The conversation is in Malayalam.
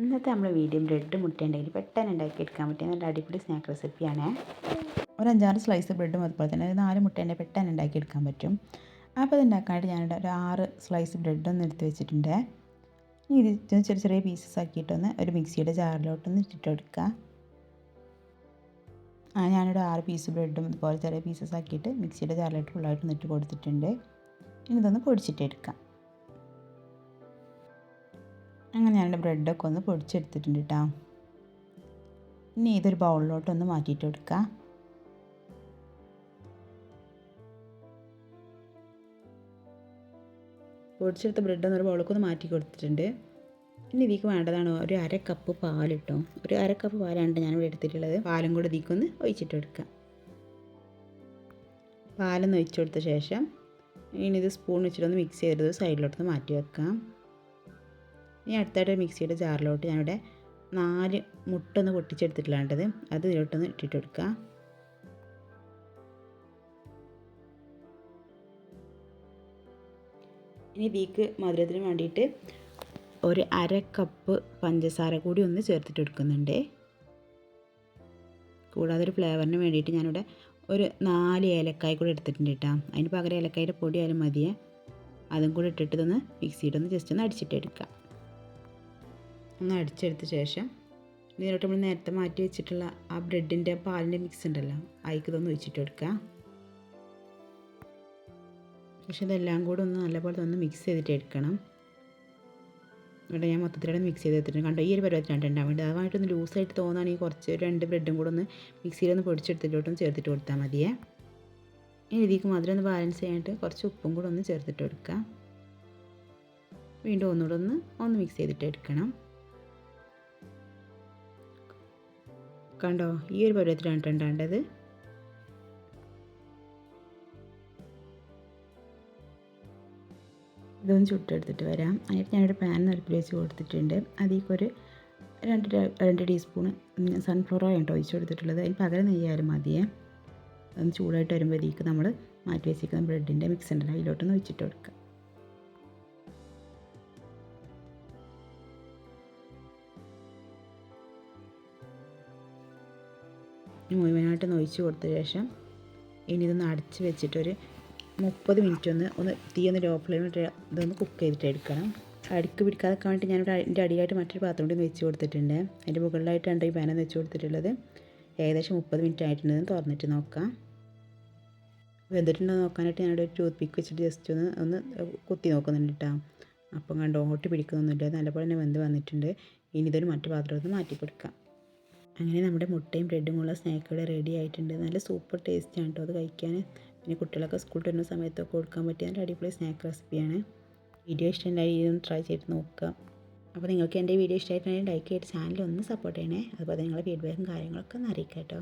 ഇന്നത്തെ നമ്മൾ വീഡിയോ ബ്രെഡ് മുട്ടയുണ്ടെങ്കിൽ പെട്ടെന്ന് ഉണ്ടാക്കി എടുക്കാൻ പറ്റിയ നല്ല അടിപൊളി സ്നാക്ക് റെസിപ്പിയാണ്. ഒരു അഞ്ചാറ് സ്ലൈസ് ബ്രെഡും അതുപോലെ തന്നെ ഒരു നാല് മുട്ടേന്റെ പെട്ടെന്ന് ഉണ്ടാക്കി എടുക്കാൻ പറ്റും. അപ്പോൾ അത് ഉണ്ടാക്കാനായിട്ട് ഞാനിവിടെ ഒരു ആറ് സ്ലൈസ് ബ്രെഡ് ഒന്ന് എടുത്ത് വെച്ചിട്ടുണ്ട്. ഇനി ഇത് ചെറിയ ചെറിയ പീസസ് ആക്കിയിട്ടൊന്ന് ഒരു മിക്സിയുടെ ജാറിലോട്ടൊന്ന് ഇട്ടിട്ടെടുക്കുക ആ ഞാനിവിടെ ആറ് പീസ് ബ്രെഡും ഇതുപോലെ ചെറിയ പീസസ് ആക്കിയിട്ട് മിക്സിയുടെ ജാറിലോട്ട് ഫുള്ളായിട്ട് ഇട്ട് കൊടുത്തിട്ടുണ്ട്. ഇനി ഇതൊന്ന് പൊടിച്ചിട്ടെടുക്കാം അങ്ങനെ ഞാനെന്റെ ബ്രെഡൊക്കെ ഒന്ന് പൊടിച്ചെടുത്തിട്ടുണ്ട് കേട്ടോ ഇനി ഇതൊരു ബൗളിലോട്ടൊന്ന് മാറ്റിയിട്ട് കൊടുക്കുക പൊടിച്ചെടുത്ത ബ്രെഡ് ഒരു ബൗളൊക്കെ ഒന്ന് മാറ്റി കൊടുത്തിട്ടുണ്ട്. ഇനി ഇതിക്ക് വേണ്ടതാണ് ഒരു അര കപ്പ് പാൽ കിട്ടും ഒരു അര കപ്പ് പാലാണ് ഇവിടെ എടുത്തിട്ടുള്ളത്. പാലും കൂടെ ഇതിക്കൊന്ന് ഒഴിച്ചിട്ട് കൊടുക്കാം. പാലൊന്ന് ഒഴിച്ചു കൊടുത്ത ശേഷം ഇനി ഇത് സ്പൂൺ വെച്ചിട്ടൊന്ന് മിക്സ് ചെയ്തിട്ട് സൈഡിലോട്ടൊന്ന് മാറ്റി വെക്കാം. ഇനി അടുത്തായിട്ട് മിക്സിയുടെ ജാറിലോട്ട് ഞാനിവിടെ നാല് മുട്ടൊന്ന് പൊട്ടിച്ചെടുത്തിട്ടില്ലാണ്ടത് അത് ഇതിലോട്ടൊന്ന് ഇട്ടിട്ട് കൊടുക്കുക. ഇനി ഇതിക്ക് മധുരത്തിന് വേണ്ടിയിട്ട് ഒരു അര കപ്പ് പഞ്ചസാര കൂടി ഒന്ന് ചേർത്തിട്ട് എടുക്കുന്നുണ്ട് കൂടാതെ ഒരു ഫ്ലേവറിന് വേണ്ടിയിട്ട് ഞാനിവിടെ ഒരു നാല് ഏലക്കായ കൂടി എടുത്തിട്ടുണ്ട് കേട്ടോ. അതിന് പകരം ഏലക്കായുടെ പൊടി ആയാലും മതിയേ. അതും കൂടി ഇട്ടിട്ട് ഒന്ന് മിക്സിയിട്ടൊന്ന് ജസ്റ്റ് ഒന്ന് അടിച്ചിട്ട് എടുക്കാം ഒന്ന് അടിച്ചെടുത്ത ശേഷം ഇതിലോട്ട് നമ്മൾ നേരത്തെ മാറ്റി വെച്ചിട്ടുള്ള ആ ബ്രെഡിന്റെ പാലിന്റെ മിക്സ് ഉണ്ടല്ലോ അതിക്ക് ഇതൊന്ന് ഒഴിച്ചിട്ട് കൊടുക്കുക. പക്ഷെ ഇതെല്ലാം കൂടെ ഒന്ന് നല്ലപോലെ ഒന്ന് മിക്സ് ചെയ്തിട്ട് എടുക്കണം. ഇവിടെ ഞാൻ മൊത്തത്തിലൂടെ മിക്സ് ചെയ്ത് എടുത്തിട്ടുണ്ട്. കണ്ടോ ഈ ഒരു പരുവത്തിൽ ഉണ്ടാകാൻ വേണ്ടി. അതുമായിട്ടൊന്ന് ലൂസായിട്ട് തോന്നുകയാണെങ്കിൽ കുറച്ച് രണ്ട് ബ്രെഡും കൂടെ ഒന്ന് മിക്സിയിലൊന്ന് പൊടിച്ചെടുത്തിട്ടോട്ടൊന്ന് ചേർത്തിട്ട് കൊടുത്താൽ മതിയേ. ഇനി ഇതിലേക്ക് മധുരം ഒന്ന് ബാലൻസ് ചെയ്യാനായിട്ട് കുറച്ച് ഉപ്പും കൂടെ ഒന്ന് ചേർത്തിട്ട് കൊടുക്കുക. വീണ്ടും ഒന്നുകൂടെ ഒന്ന് ഒന്ന് മിക്സ് ചെയ്തിട്ട് എടുക്കണം. കണ്ടോ? ഈ ഒരു പരുവത്തിലാണ് ഉണ്ടാകേണ്ടത് ഇതൊന്ന് ചുട്ടെടുത്തിട്ട് വരാം. അതിന് ഞാനൊരു പാൻ നിരപ്പിൽ വെച്ച് കൊടുത്തിട്ടുണ്ട്. അതിലേക്കൊരു രണ്ട് രണ്ട് ടീസ്പൂൺ സൺഫ്ലവർ ഓയിൽ ഒഴിച്ച് കൊടുത്തിട്ടുള്ളത്. അതിന് പകരം നെയ്യാലും മതിയേ. ഒന്ന് ചൂടായിട്ട് വരുമ്പോഴത്തേക്ക് നമ്മൾ മാറ്റി വെച്ചിരിക്കുന്ന ബ്രെഡിന്റെ മിക്സ് അതിലോട്ടൊന്ന് വെച്ചിട്ട് കൊടുക്കുക മുഴുവനായിട്ട് ഒഴിച്ച് കൊടുത്ത ശേഷം ഇനി ഇതൊന്ന് അടച്ച് വെച്ചിട്ടൊരു മുപ്പത് മിനിറ്റ് ഒന്ന് ഒന്ന് തീ ഒന്ന് ലോ ഫ്ലെയിമിൽ ഇതൊന്ന് കുക്ക് ചെയ്തിട്ട് എടുക്കണം. അടുക്ക് പിടിക്കാതെ വേണ്ടി ഞാനിവിടെ അതിന്റെ അടിയായിട്ട് മറ്റൊരു പാത്രം കൂടി വെച്ച് കൊടുത്തിട്ടുണ്ട്. അതിന്റെ മുകളിലായിട്ടാണ് ഈ പാനം വെച്ച് കൊടുത്തിട്ടുള്ളത്. ഏകദേശം മുപ്പത് മിനിറ്റ് ആയിട്ടുണ്ടെന്ന് തുറന്നിട്ട് നോക്കാം. വെന്തിട്ടുണ്ടോ നോക്കാനായിട്ട് ഞാനിവിടെ ഒരു ടൂത്ത് പിക്ക് വെച്ചിട്ട് ജസ്റ്റ് ഒന്ന് ഒന്ന് കുത്തി നോക്കുന്നുണ്ട് കേട്ടോ അപ്പം കണ്ടോ ഓട്ടി പിടിക്കുന്നൊന്നുമില്ല. നല്ലപോലെ തന്നെ വെന്ത് വന്നിട്ടുണ്ട്. ഇനി ഇതൊരു മറ്റു പാത്രത്തിൽ മാറ്റി കൊടുക്കാം അങ്ങനെ നമ്മുടെ മുട്ടയും ബ്രെഡും ഉള്ള സ്നാക്കുകൾ റെഡി ആയിട്ടുണ്ട്. നല്ല സൂപ്പർ ടേസ്റ്റാണ് കേട്ടോ അത് കഴിക്കാൻ പിന്നെ കുട്ടികളൊക്കെ സ്കൂളിൽ വരുന്ന സമയത്തൊക്കെ കൊടുക്കാൻ പറ്റിയ നല്ല അടിപൊളി സ്നാക്ക് റെസിപ്പിയാണ് വീഡിയോ ഇഷ്ടമായി ഇതൊന്ന് ട്രൈ ചെയ്ത് നോക്കുക. അപ്പോൾ നിങ്ങൾക്ക് എന്റെ വീഡിയോ ഇഷ്ടമായിട്ടുണ്ടെങ്കിൽ ലൈക്ക് ചെയ്ത് ചാനൽ ഒന്ന് സപ്പോർട്ട് ചെയ്യണേ. അതുപോലെ നിങ്ങളുടെ ഫീഡ്ബാക്കും കാര്യങ്ങളൊക്കെ ഒന്ന് അറിയിക്കാം കേട്ടോ